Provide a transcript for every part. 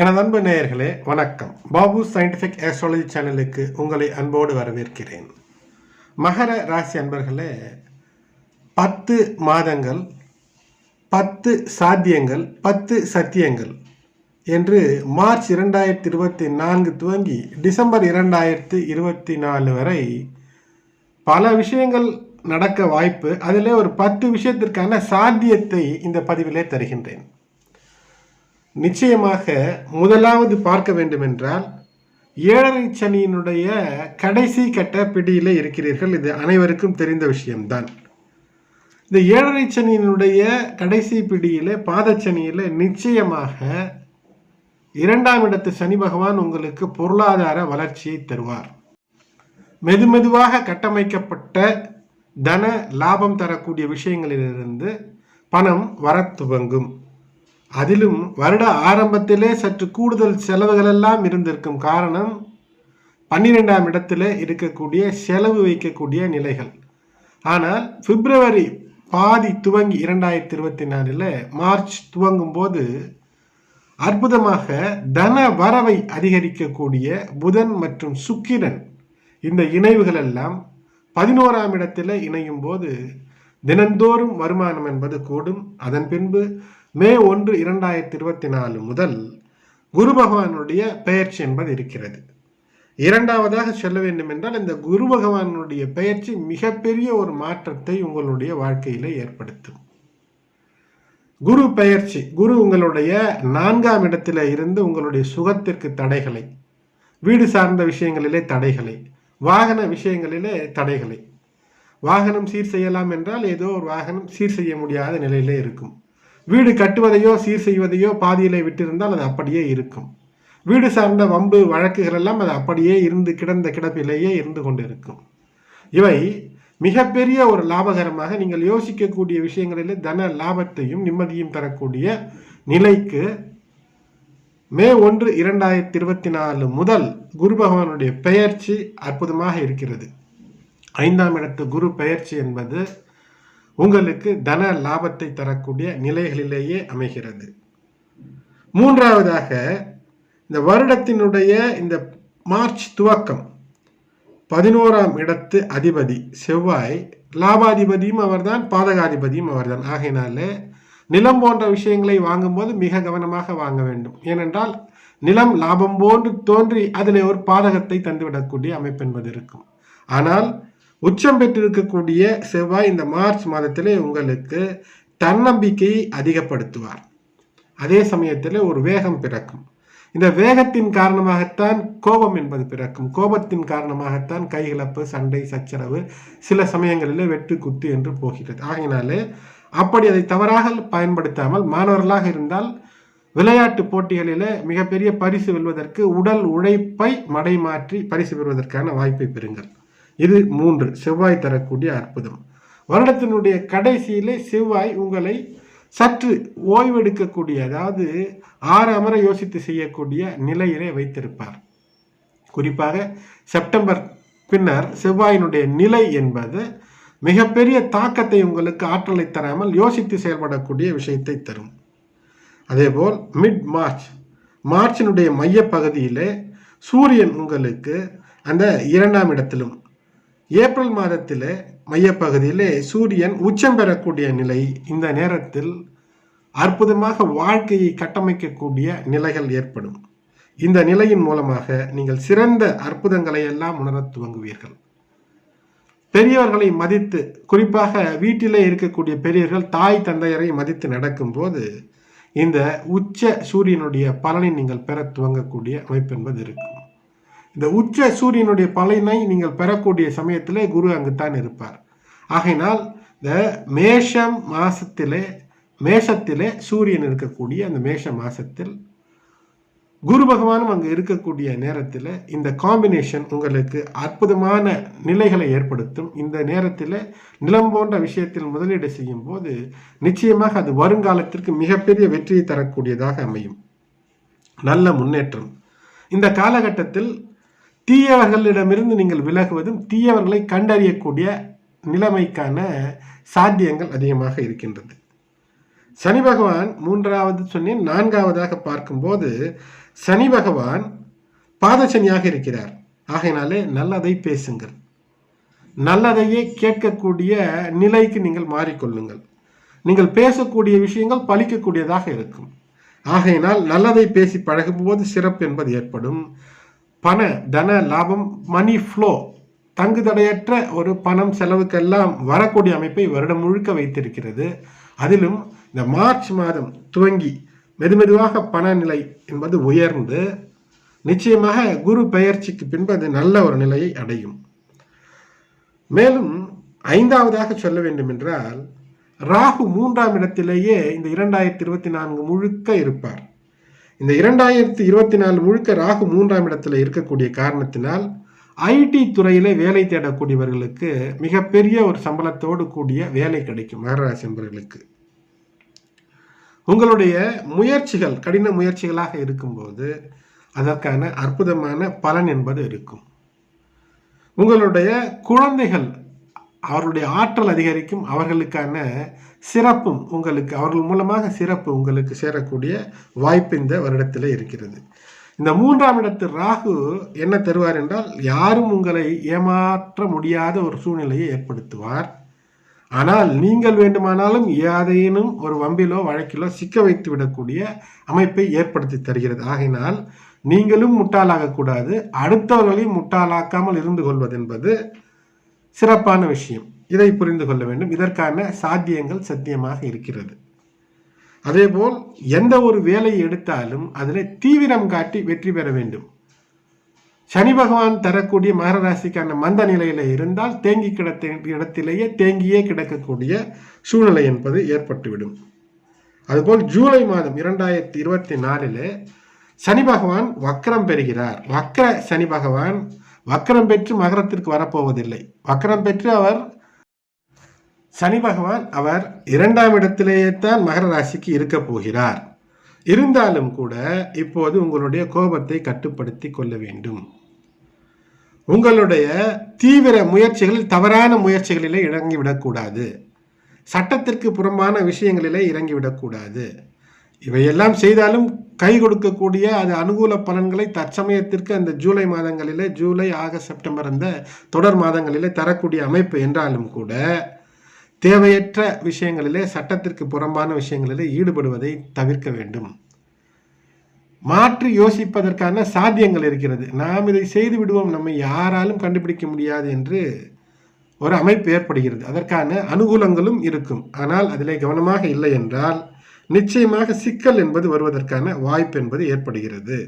எனது அன்பு நேயர்களே வணக்கம். பாபு சயின்டிஃபிக் ஆஸ்ட்ராலஜி சேனலுக்கு உங்களை அன்போடு வரவேற்கிறேன். மகர ராசி அன்பர்களே பத்து மாதங்கள் பத்து சாத்தியங்கள் பத்து சத்தியங்கள் என்று மார்ச் இரண்டாயிரத்தி இருபத்தி நான்கு துவங்கி டிசம்பர் இரண்டாயிரத்தி இருபத்தி நாலு வரை பல விஷயங்கள் நடக்க வாய்ப்பு அதிலே ஒரு பத்து விஷயத்திற்கான சாத்தியத்தை இந்த பதிவிலே தருகின்றேன். நிச்சயமாக முதலாவது பார்க்க வேண்டுமென்றால் ஏழரை சனியினுடைய கடைசி கட்ட பிடியில் இருக்கிறீர்கள். இது அனைவருக்கும் தெரிந்த விஷயம்தான். இந்த ஏழரை சனியினுடைய கடைசி பிடியில் பாதச்சனியில் நிச்சயமாக இரண்டாம் இடத்து சனி பகவான் உங்களுக்கு பொருளாதார வளர்ச்சியை தருவார். மெதுமெதுவாக கட்டமைக்கப்பட்ட தன லாபம் தரக்கூடிய விஷயங்களிலிருந்து பணம் வரத் துவங்கும். அதிலும் வருட ஆரம்பத்திலே சற்று கூடுதல் செலவுகள் எல்லாம் இருந்திருக்கும் காரணம் பன்னிரெண்டாம் இடத்துல இருக்கக்கூடிய செலவு வைக்கக்கூடிய நிலைகள். ஆனால் பிப்ரவரி பாதி துவங்கி இரண்டாயிரத்தி இருபத்தி நாலில் மார்ச் துவங்கும் போது அற்புதமாக தன வரவை அதிகரிக்கக்கூடிய புதன் மற்றும் சுக்கிரன் இந்த இணைவுகள் எல்லாம் பதினோராம் இடத்தில் இணையும் போது தினந்தோறும் வருமானம் என்பது கூடும். அதன் பின்பு மே ஒன்று இரண்டாயிரத்தி இருபத்தி நாலு முதல் குரு பகவானுடைய பெயர்ச்சி என்பது இருக்கிறது. இரண்டாவதாக சொல்ல வேண்டும் என்றால் இந்த குரு பகவானுடைய பெயர்ச்சி மிகப்பெரிய ஒரு மாற்றத்தை உங்களுடைய வாழ்க்கையில ஏற்படுத்தும். குரு பெயர்ச்சி குரு உங்களுடைய நான்காம் இடத்துல இருந்து உங்களுடைய சுகத்திற்கு தடைகளை வீடு சார்ந்த விஷயங்களிலே தடைகளை வாகன விஷயங்களிலே தடைகளை வாகனம் சீர் செய்யலாம் என்றால் ஏதோ ஒரு வாகனம் சீர் செய்ய முடியாத நிலையிலே இருக்கும். வீடு கட்டுவதையோ சீர் செய்வதையோ பாதியிலே விட்டிருந்தால் அது அப்படியே இருக்கும். வீடு சார்ந்த வம்பு வழக்குகள் எல்லாம் அது அப்படியே இருந்து கிடந்த கிடப்பிலேயே இருந்து கொண்டிருக்கும். இவை மிகப்பெரிய ஒரு லாபகரமாக நீங்கள் யோசிக்கக்கூடிய விஷயங்களிலே தன லாபத்தையும் நிம்மதியும் தரக்கூடிய நிலைக்கு மே ஒன்று இரண்டாயிரத்தி இருபத்தி நாலு முதல் குரு பகவானுடைய பெயர்ச்சி அற்புதமாக இருக்கிறது. ஐந்தாம் இடத்து குரு பெயர்ச்சி என்பது உங்களுக்கு தன லாபத்தை தரக்கூடிய நிலைகளிலேயே அமைகிறது. மூன்றாவதாக இந்த வருடத்தினுடைய இந்த மார்ச் துவக்கம் பதினோராம் இடத்து அதிபதி செவ்வாய் லாபாதிபதியும் அவர்தான் பாதகாதிபதியும் அவர்தான். ஆகையினால நிலம் போன்ற விஷயங்களை வாங்கும்போது மிக கவனமாக வாங்க வேண்டும். ஏனென்றால் நிலம் லாபம் போன்று தோன்றி அதில் ஒரு பாதகத்தை தந்துவிடக்கூடிய அமைப்பு என்பது இருக்கும். ஆனால் உச்சம் பெற்றிருக்கக்கூடிய செவ்வாய் இந்த மார்ச் மாதத்திலே உங்களுக்கு தன்னம்பிக்கையை அதிகப்படுத்துவார். அதே சமயத்தில் ஒரு வேகம் பிறக்கும். இந்த வேகத்தின் காரணமாகத்தான் கோபம் என்பது பிறக்கும். கோபத்தின் காரணமாகத்தான் கைகலப்பு சண்டை சச்சரவு சில சமயங்களில் வெட்டு குத்து என்று போகிறது. ஆகையினாலே அப்படி அதை தவறாக பயன்படுத்தாமல் மாணவர்களாக இருந்தால் விளையாட்டு போட்டிகளில் மிகப்பெரிய பரிசு வெல்வதற்கு உடல் உழைப்பை மடை மாற்றி பரிசு பெறுவதற்கான வாய்ப்பை பெறுங்கள். இது மூன்று. செவ்வாய் தரக்கூடிய அற்புதம். வருடத்தினுடைய கடைசியிலே செவ்வாய் உங்களை சற்று ஓய்வெடுக்கக்கூடிய அதாவது ஆறு அமர யோசித்து செய்யக்கூடிய நிலையிலே வைத்திருப்பார். குறிப்பாக செப்டம்பர் பின்னர் செவ்வாயினுடைய நிலை என்பது மிகப்பெரிய தாக்கத்தை உங்களுக்கு ஆற்றலை தராமல் யோசித்து செயல்படக்கூடிய விஷயத்தை தரும். அதேபோல் மிட் மார்ச் மார்ச்சினுடைய மையப்பகுதியிலே சூரியன் உங்களுக்கு அந்த இரண்டாம் இடத்திலும் ஏப்ரல் மாதத்தில் மையப்பகுதியிலே சூரியன் உச்சம் பெறக்கூடிய நிலை இந்த நேரத்தில் அற்புதமாக வாழ்க்கையை கட்டமைக்கக்கூடிய நிலைகள் ஏற்படும். இந்த நிலையின் மூலமாக நீங்கள் சிறந்த அற்புதங்களை எல்லாம் உணரத் துவங்குவீர்கள். பெரியவர்களை மதித்து குறிப்பாக வீட்டிலே இருக்கக்கூடிய பெரியவர்கள் தாய் தந்தையரை மதித்து நடக்கும்போது இந்த உச்ச சூரியனுடைய பலனை நீங்கள் பெற துவங்கக்கூடிய அமைப்பு என்பது இருக்கும். இந்த உச்ச சூரியனுடைய பலனை நீங்கள் பெறக்கூடிய சமயத்திலே குரு அங்குத்தான் இருப்பார். ஆகையினால் இந்த மேஷம் மாசத்திலே மேஷத்திலே சூரியன் இருக்கக்கூடிய அந்த மேஷ மாசத்தில் குரு பகவானும் அங்கு இருக்கக்கூடிய நேரத்தில் இந்த காம்பினேஷன் உங்களுக்கு அற்புதமான நிலைகளை ஏற்படுத்தும். இந்த நேரத்தில் நிலம் போன்ற விஷயத்தில் முதலீடு செய்யும் போது நிச்சயமாக அது வருங்காலத்திற்கு மிகப்பெரிய வெற்றியை தரக்கூடியதாக அமையும். நல்ல முன்னேற்றம். இந்த காலகட்டத்தில் தீயவர்களிடமிருந்து நீங்கள் விலகுவதும் தீயவர்களை கண்டறியக்கூடிய நிலைமைக்கான சாத்தியங்கள் அதிகமாக இருக்கின்றது. சனி பகவான் மூன்றாவது சொன்னேன் நான்காவதாக பார்க்கும்போது சனி பகவான் பாதசனியாக இருக்கிறார். ஆகையினாலே நல்லதை பேசுங்கள். நல்லதையே கேட்கக்கூடிய நிலைக்கு நீங்கள் மாறிக்கொள்ளுங்கள். நீங்கள் பேசக்கூடிய விஷயங்கள் பழிக்கக்கூடியதாக இருக்கும். ஆகையினால் நல்லதை பேசி பழகும்போது சிறப்பு என்பது ஏற்படும். பண தன லாபம் மணி ஃப்ளோ தங்கு தடையற்ற ஒரு பணம் செலவுக்கெல்லாம் வரக்கூடிய அமைப்பை வருடம் முழுக்க வைத்திருக்கிறது. அதிலும் இந்த மார்ச் மாதம் துவங்கி மெதுமெதுவாக பண நிலை என்பது உயர்ந்து நிச்சயமாக குரு பெயர்ச்சிக்கு பின்பு அது நல்ல ஒரு நிலையை அடையும். மேலும் ஐந்தாவதாக சொல்ல வேண்டும் என்றால் ராகு மூன்றாம் இடத்திலேயே இந்த இரண்டாயிரத்தி இருபத்தி நான்கு முழுக்க இருப்பார். இந்த இரண்டாயிரத்தி இருபத்தி நாலு முழுக்க ராகு மூன்றாம் இடத்துல இருக்கக்கூடிய காரணத்தினால் ஐடி துறையில வேலை தேடக்கூடியவர்களுக்கு மிகப்பெரிய ஒரு சம்பளத்தோடு கூடிய வேலை கிடைக்கும் மகராசி என்பவர்களுக்கு உங்களுடைய முயற்சிகள் கடின முயற்சிகளாக இருக்கும்போது அதற்கான அற்புதமான பலன் என்பது இருக்கும். உங்களுடைய குழந்தைகள் அவருடைய ஆற்றல் அதிகரிக்கும் அவர்களுக்கான சிறப்பும் உங்களுக்கு அவர்கள் மூலமாக சிறப்பு உங்களுக்கு சேரக்கூடிய வாய்ப்பு இந்த வருடத்தில் இருக்கிறது. இந்த மூன்றாம் இடத்து ராகு என்ன தருவார் என்றால் யாரும் உங்களை ஏமாற்ற முடியாத ஒரு சூழ்நிலையை ஏற்படுத்துவார். ஆனால் நீங்கள் வேண்டுமானாலும் யாதையினும் ஒரு வம்பிலோ வழக்கிலோ சிக்க வைத்து விடக்கூடிய அமைப்பை ஏற்படுத்தி தருகிறது. ஆகினால் நீங்களும் முட்டாளாகக்கூடாது. அடுத்தவர்களையும் முட்டாளாக்காமல் இருந்து கொள்வது என்பது சிறப்பான விஷயம். இதை புரிந்து கொள்ள வேண்டும். இதற்கான சாத்தியங்கள் சத்தியமாக இருக்கிறது. அதேபோல் எந்த ஒரு வேலையை எடுத்தாலும் அதில் தீவிரம் காட்டி வெற்றி பெற வேண்டும். சனி பகவான் தரக்கூடிய மகர ராசிக்கான மந்த நிலையில இருந்தால் தேங்கி கிடத்த இடத்திலேயே தேங்கியே கிடக்கக்கூடிய சூழ்நிலை என்பது ஏற்பட்டுவிடும். அதுபோல் ஜூலை மாதம் இரண்டாயிரத்தி இருபத்தி நாலில் சனி பகவான் வக்கரம் பெறுகிறார். வக்கர சனி பகவான் வக்கரம் பெற்று மகரத்திற்கு வரப்போவதில்லை. வக்கரம் பெற்று அவர் சனி பகவான் அவர் இரண்டாம் இடத்திலேயே தான் மகர ராசிக்கு இருக்க போகிறார். இருந்தாலும் கூட இப்போது உங்களுடைய கோபத்தை கட்டுப்படுத்தி கொள்ள வேண்டும். உங்களுடைய தீவிர முயற்சிகளில் தவறான முயற்சிகளிலே இறங்கிவிடக்கூடாது. சட்டத்திற்கு புறம்பான விஷயங்களிலே இறங்கிவிடக்கூடாது. இவையெல்லாம் செய்தாலும் கை கொடுக்கக்கூடிய அது அனுகூல பலன்களை தற்சமயத்திற்கு அந்த ஜூலை மாதங்களிலே ஜூலை ஆகஸ்ட் செப்டம்பர் அந்த தொடர் மாதங்களிலே தரக்கூடிய அமைப்பு என்றாலும் கூட தேவையற்ற விஷயங்களிலே சட்டத்திற்கு புறம்பான விஷயங்களிலே ஈடுபடுவதை தவிர்க்க வேண்டும். மாற்றி யோசிப்பதற்கான சாத்தியங்கள் இருக்கிறது. நாம் இதை செய்து விடுவோம். நம்மை யாராலும் கண்டுபிடிக்க முடியாது என்று ஒரு அமைப்பு ஏற்படுகிறது. அதற்கான அனுகூலங்களும் இருக்கும். ஆனால் அதிலே கவனமாக இல்லை என்றால் நிச்சயமாக சிக்கல் என்பது வருவதற்கான வாய்ப்பு என்பது ஏற்படுகிறது.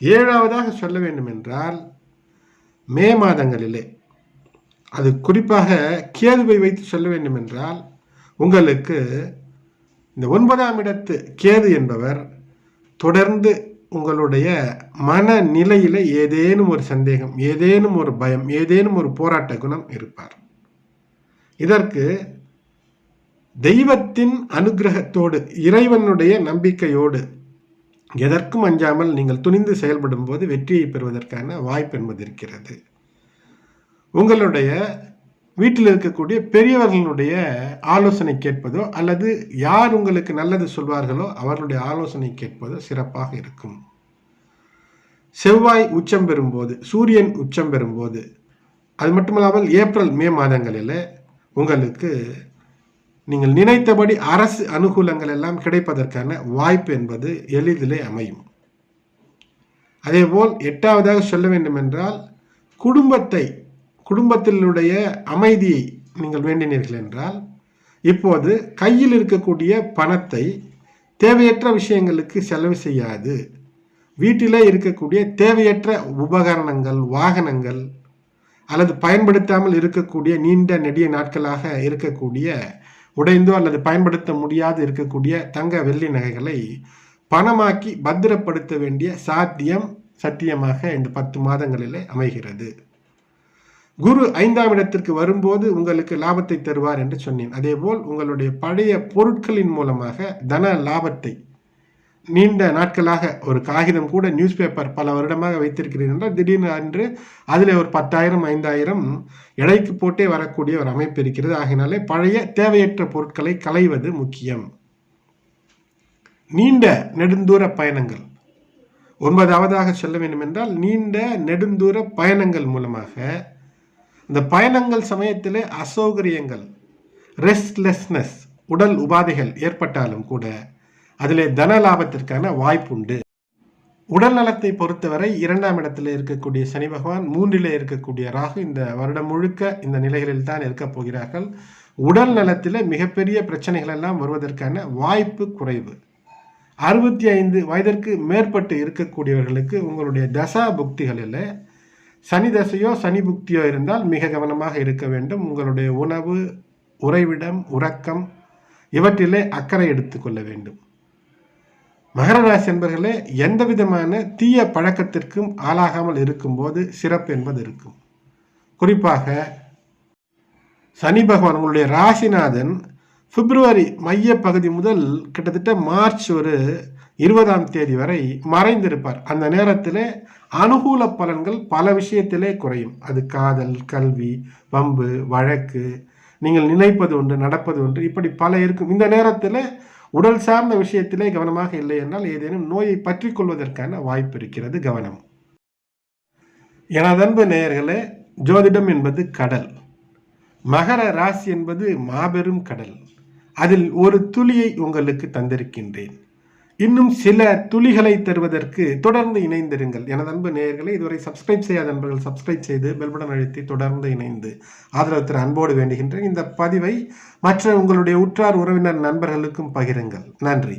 ஏழாவதாக சொல்ல வேண்டும் என்றால் மே மாதங்களிலே அது குறிப்பாக கேதுவை வைத்து சொல்ல வேண்டும் என்றால் உங்களுக்கு இந்த ஒன்பதாம் இடத்து கேது என்பவர் தொடர்ந்து உங்களுடைய மனநிலையில் ஏதேனும் ஒரு சந்தேகம் ஏதேனும் ஒரு பயம் ஏதேனும் ஒரு போராட்ட குணம் இருப்பார். இதற்கு தெய்வத்தின் அனுகிரகத்தோடு இறைவனுடைய நம்பிக்கையோடு எதற்கும் அஞ்சாமல் நீங்கள் துணிந்து செயல்படும் போது வெற்றியை பெறுவதற்கான வாய்ப்பு என்பது இருக்கிறது. உங்களுடைய வீட்டில் இருக்கக்கூடிய பெரியவர்களுடைய ஆலோசனை கேட்பதோ அல்லது யார் உங்களுக்கு நல்லது சொல்வார்களோ அவர்களுடைய ஆலோசனை கேட்பதோ சிறப்பாக இருக்கும். செவ்வாய் உச்சம் பெறும்போது சூரியன் உச்சம் பெறும்போது அது மட்டுமல்லாமல் ஏப்ரல் மே மாதங்களில் உங்களுக்கு நீங்கள் நினைத்தபடி அரசு அனுகூலங்கள் எல்லாம் கிடைப்பதற்கான வாய்ப்பு என்பது எளிதிலே அமையும். அதேபோல் எட்டாவதாக சொல்ல வேண்டும் என்றால் குடும்பத்தை குடும்பத்தினுடைய அமைதியை நீங்கள் வேண்டினீர்கள் என்றால் இப்போது கையில் இருக்கக்கூடிய பணத்தை தேவையற்ற விஷயங்களுக்கு செலவு செய்யாது. வீட்டிலே இருக்கக்கூடிய தேவையற்ற உபகரணங்கள் வாகனங்கள் அல்லது பயன்படுத்தாமல் இருக்கக்கூடிய நீண்ட நெடிய நாட்களாக இருக்கக்கூடிய உடைந்தோ அல்லது பயன்படுத்த முடியாது இருக்கக்கூடிய தங்க வெள்ளி நகைகளை பணமாக்கி பத்திரப்படுத்த வேண்டிய சாத்தியம் சத்தியமாக இந்த பத்து மாதங்களிலே அமைகிறது. குரு ஐந்தாம் இடத்திற்கு வரும்போது உங்களுக்கு லாபத்தை தருவார் என்று சொன்னேன். அதேபோல் உங்களுடைய பழைய பொருட்களின் மூலமாக தன லாபத்தை நீண்ட நாட்களாக ஒரு காகிதம் கூட நியூஸ் பேப்பர் பல வருடமாக வைத்திருக்கிறீர்கள் என்றால் திடீர்னு அன்று அதில் ஒரு பத்தாயிரம் ஐந்தாயிரம் எடைக்கு போட்டே வரக்கூடிய ஒரு அமைப்பு இருக்கிறது. ஆகினாலே பழைய தேவையற்ற பொருட்களை களைவது முக்கியம். நீண்ட நெடுந்தூர பயணங்கள். ஒன்பதாவதாக சொல்ல வேண்டும் என்றால் நீண்ட நெடுந்தூர பயணங்கள் மூலமாக இந்த பயணங்கள் சமயத்தில் அசௌகரியங்கள் ரெஸ்ட்லெஸ்னஸ் உடல் உபாதைகள் ஏற்பட்டாலும் கூட அதிலே தன லாபத்திற்கான வாய்ப்புண்டு. உடல் நலத்தை பொறுத்தவரை இரண்டாம் இடத்தில் இருக்கக்கூடிய சனி பகவான் மூன்றிலே இருக்கக்கூடிய ராகு இந்த வருடம் முழுக்க இந்த நிலைகளில் தான் இருக்கப் போகிறார்கள். உடல் நலத்தில் மிகப்பெரிய பிரச்சனைகள் எல்லாம் வருவதற்கான வாய்ப்பு குறைவு. அறுபத்தி ஐந்து வயதிற்கு மேற்பட்டு இருக்கக்கூடியவர்களுக்கு உங்களுடைய தசா புக்திகளில் சனி தசையோ சனி புக்தியோ இருந்தால் மிக கவனமாக இருக்க வேண்டும். உங்களுடைய உணவு உறைவிடம் உறக்கம் இவற்றிலே அக்கறை எடுத்துக்கொள்ள வேண்டும். மகர ராசி என்பர்களே எந்த விதமான தீய பழக்கத்திற்கும் ஆளாகாமல் இருக்கும்போது சிறப்பு என்பது இருக்கும். குறிப்பாக சனி பகவான் உங்களுடைய ராசிநாதன் பிப்ரவரி மைய பகுதி முதல் கிட்டத்தட்ட மார்ச் ஒரு இருபதாம் தேதி வரை மறைந்திருப்பார். அந்த நேரத்தில் அனுகூல பலன்கள் பல விஷயத்திலே குறையும். அது காதல் கல்வி வம்பு வழக்கு நீங்கள் நினைப்பது ஒன்று நடப்பது ஒன்று இப்படி பல இருக்கும். இந்த நேரத்தில் உடல் சார்ந்த விஷயத்திலே கவனமாக இல்லை என்றால் ஏதேனும் நோயை பற்றி கொள்வதற்கான வாய்ப்பு இருக்கிறது கவனம். எனதன்பு நேயர்களே ஜோதிடம் என்பது கடல். மகர ராசி என்பது மாபெரும் கடல். அதில் ஒரு துளியை உங்களுக்கு தந்திருக்கின்றேன். இன்னும் சில துளிகளை தருவதற்கு தொடர்ந்து இணைந்திருங்கள். எனது அன்பு நேயர்களை இதுவரை சப்ஸ்கிரைப் செய்யாத நண்பர்கள் சப்ஸ்கிரைப் செய்து பெல்படன் அழுத்தி தொடர்ந்து இணைந்து ஆதரவு தர அன்போடு வேண்டுகின்றேன். இந்த பதிவை மற்ற உங்களுடைய உற்றார் உறவினர் நண்பர்களுக்கும் பகிருங்கள். நன்றி.